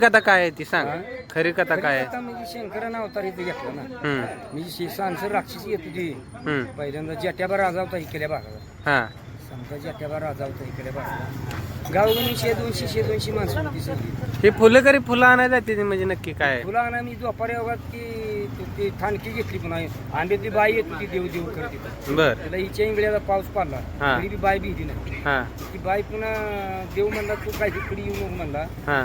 कथा काय आहे ती सांग. खरी कथा काय आहे? आता म्हणजे शंकरानं अवतार इथे घेतला ना. हम्म, म्हणजे शे- सांसर राक्षस येत होती. हम्म, पहिल्यांदा जट्याबा राजा होता इकडल्या भागात हा. समजा जट्याबा राजा होता इकडल्या भागात गावगणी शे दोनशे शे दोनशे माणसं होती सगळी. हे फुलं करी फुलं आणायला जाते ती म्हणजे नक्की काय आहे? तुला मी दुपारी अवघात ती ती- ती ठाणकी घेतली पुन्हा. आंब्यातली बाई येत होती देव देव करते बर. त्याला हिच्या इंगळ्याला पाऊस पडला. हा. तरी बी बाई भीती नाही. हा. ती बाई पुन्हा देव म्हणला तू काय इकडे येऊ नको म्हणला. हा.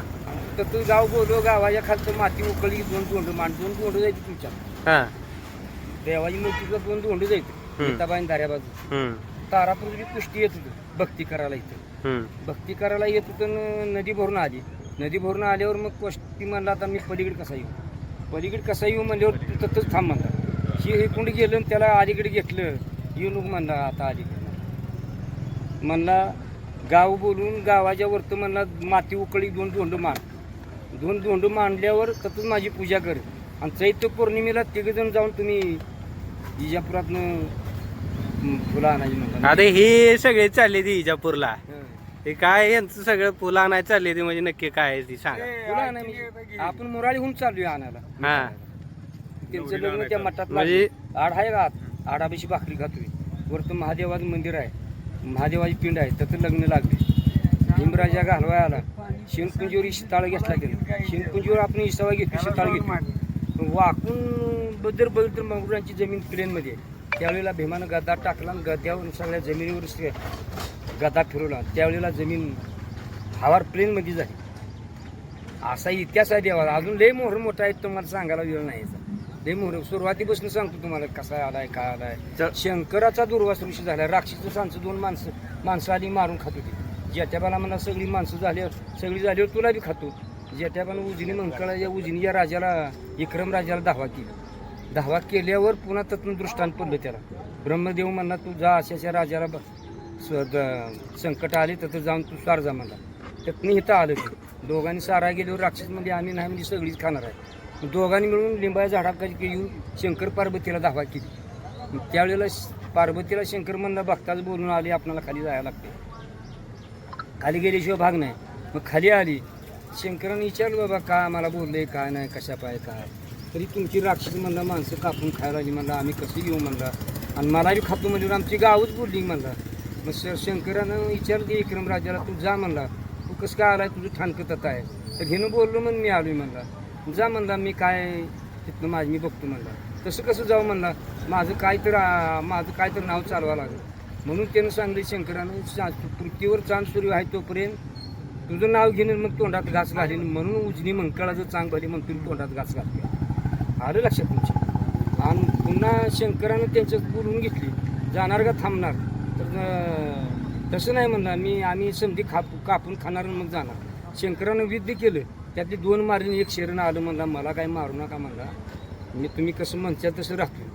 तर तू गाव बोललो गावाच्या खालचं माती उकळली दोन दोंड मान दोन दोंड जायची तुमच्या. हा. देवाची मूर्तीचं दोन दोंड जायचं हम्म. हम्म, तारापूरची कुस्ती येत होती भक्ती करायला इथं. हम्म, भक्ती करायला येत होतं न नदी भरून आली. नदी भरून आल्यावर मग कुस्ती म्हणला आता मी पलीकडे कसा येऊ? पलीकडे कसा येऊ म्हणल्यावर तू ततच थांब म्हणला. ही हे कुंड गेलं आणि त्याला अलीकडे घेतलं. येऊ नको म्हणला आता अलीकडे. म्हणला गाव बोलून गावाच्या वरत म्हणला माती उकळी दोन धोंड मान दोन धोंड मांडल्यावर ततच माझी पूजा कर. आणि चैत्र पौर्णिमेला तिघजण जाऊन तुम्ही इजापुरातनं हं, फुलं आणायची म्हणला आता हे सगळे चालले ती इजापूरला. हं. काय यांचं सगळं फुलं आणायला चालले ती म्हणजे नक्की काय आहे ती सांगा. फुलं म्हणजे आपण मोराळीहून चाललोय आणायला. हा. त्यांचं लग्न त्या मठात म्हणजे- म्हणजे आड आहे का आडापाशी भाकरी खातोय. वरतं महादेवाचं मंदिर आहे. महादेवाची पिंड आहे. त्याचं लग्न लागले भीमराजा घालवाय आला. शेणकुंजीवर शिताळ घेतला त्यानं. शेणकुंजीवर आपण इसावा घेतो शिताळ घेतो वाकून बदर बदर मंगरुळांची जमीन प्लेनमध्ये आहे. त्यावेळेला भीमानं गदा टाकला आणि गद्यावर सगळ्या जमिनीवर गदा फिरवला. त्यावेळेला जमीन हवार प्लेनमध्ये झाली. असा इतिहास आहे देवाला. अजून लय मोहर मोठा आहे तुम्हाला सांगायला वेळ नाही याचा. लय मोहर. सुरुवातीपासून सांगतो तुम्हाला कसा आलाय काय आलाय. शंकराचा दुर्वास ऋषी झाला. राक्षस दोन माणसं माणसं आली मारून खात होती. जेठ्याबाला म्हणा सगळी माणसं झाली सगळी झाल्यावर तुला बी खातो. जेट्याबानं उजनी या उजनी या राजाला विक्रम राजाला धावा केली. धावा केल्यावर पुन्हा तत्न दृष्टांत पडलं त्याला. ब्रह्मदेव म्हणला तू जा अशाच्या राजाला ब- स- द- संकट आले तर जाऊन तू सार जा म्हणला. त्यातनं इथं आलं ते. दोघांनी सारा गेल्यावर राक्षस म्हणजे आम्ही नाही म्हणजे सगळीच खाणार आहे. दोघांनी मिळून लिंबाया झाडाखाली येऊन शंकर पार्वतीला धावा केली. त्यावेळेला श- पार्वतीला शंकर म्हणला बघताच बोलून आले आपल्याला खाली जायला लागते खाली गेल्याशिवाय भाग नाही. मग खाली आली. शंकरानं विचारलं बाबा का आम्हाला बोलले काय नाही कशा पाय काय? तरी तुमची राक्षस म्हणला माणसं कापून खायला आली म्हणला आम्ही कशी घेऊ म्हणला. आणि मलाही खातो म्हणजे आमची गावच बोलली म्हणला. मग सर शंकरानं विचारलं ते विक्रम राजाला तू जा म्हणला. तू कसं काय आलाय? तुझं ठाणकत तत आहे. तर घेणं बोललो म्हणून मी आलोय म्हणला. जा म्हणला मी काय तिथनं माझी मी बघतो म्हणला. तसं कसं जाऊ म्हणला. माझं काय तर माझं काय तर नाव चालवा लागलं. म्हणून त्यानं सांगले शंकरानं पृथ्वीवर चांद सूर्य आहे तोपर्यंत तुझं नाव घेणं मग तोंडात घास घालीन म्हणून उजनी मंकळाचं चांग भली मग तुम्ही तोंडात घास घातली. आलं लक्षात तुमच्या आणि पुन्हा शंकरानं त्यांच्यात बोलून घेतली जाणार का थांबणार? तर तसं नाही म्हणणार. मी आम्ही समधी खाप कापून खाणार आणि मग जाणार. शंकरानं विद्य केलं. त्यातली दोन मारीन एक शरण आलं म्हणला मला काय मारू नका म्हणला. मी तुम्ही कसं म्हणता तसं राहतो.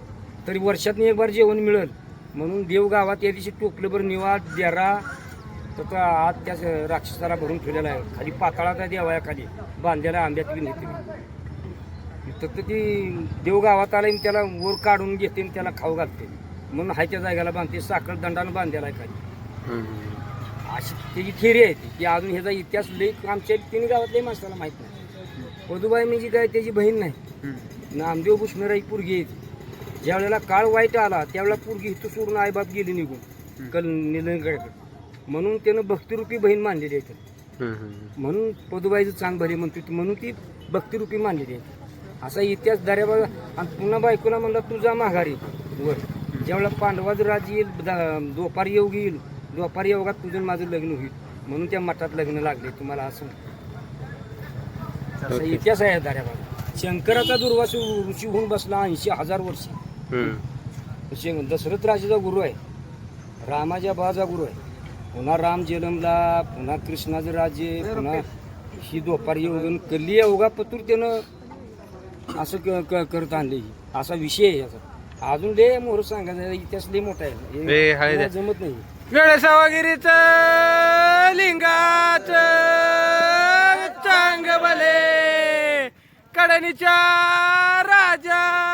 तरी वर्षातून एक बार जेवण मिळेल. म्हणून देव गावात या दिवशी टोपलं बरं निवाद देरा तर आत त्या राक्षसाला भरून ठेवलेला आहे. खाली पाताळा त्या देवाया खाली बांधलेला आंब्यात बी नेते तर ती देव गावात आला आणि त्याला वर काढून घेते आणि त्याला खाऊ घालते. म्हणून हाय त्या जागेला बांधते. साखर दंडानं बांधलेला आहे खाली. अशी त्याची थिअरी आहे ती की अजून ह्याचा इतिहास लई आमच्या तिन्ही गावातल्याही माणसाला माहीत नाही. पदुबाई म्हणजे काय त्याची बहीण नाही. नामदेव भुसमेरा ही पोरगी आहे ती. ज्या वेळेला काळ वाईट आला त्यावेळेला पोरगी इथं सोडून आईबाप गेली निघून कल निलंगडकडे. म्हणून त्यानं भक्तिरूपी बहीण मानलेली आहे. म्हणून पदुबाईचं चांग भले म्हणतो म्हणून ती भक्तिरूपी मानलेली आहे. असा इतिहास दर्याबा आणि पुन्हा बायकोला म्हणला तुझा माघारी वर. ज्यावेळेला पांडवाचं राज येईल दोपारी योग येईल दोपारी योगात तुझं माझं लग्न होईल. म्हणून त्या मठात लग्न लागले तुम्हाला असं. इतिहास आहे दर्याबा शंकराचा दुर्वास ऋषी होऊन बसला ऐंशी हजार वर्ष. दशरथ राजाचा गुरु आहे. रामाच्या बाजा गुरु आहे. पुन्हा राम जन्मला पुन्हा कृष्णाचं राज्य पुन्हा ही दोपारी योगन कल्ली योगा पतूर त्यानं असं क- क- करत आणले असा विषय आहे याचा. अजून लय मोर सांगायचा इतिहास लय मोठा आहे. जमत नाही. गणसावगिरीच लिंगाच चांग भले कडणीच्या राजा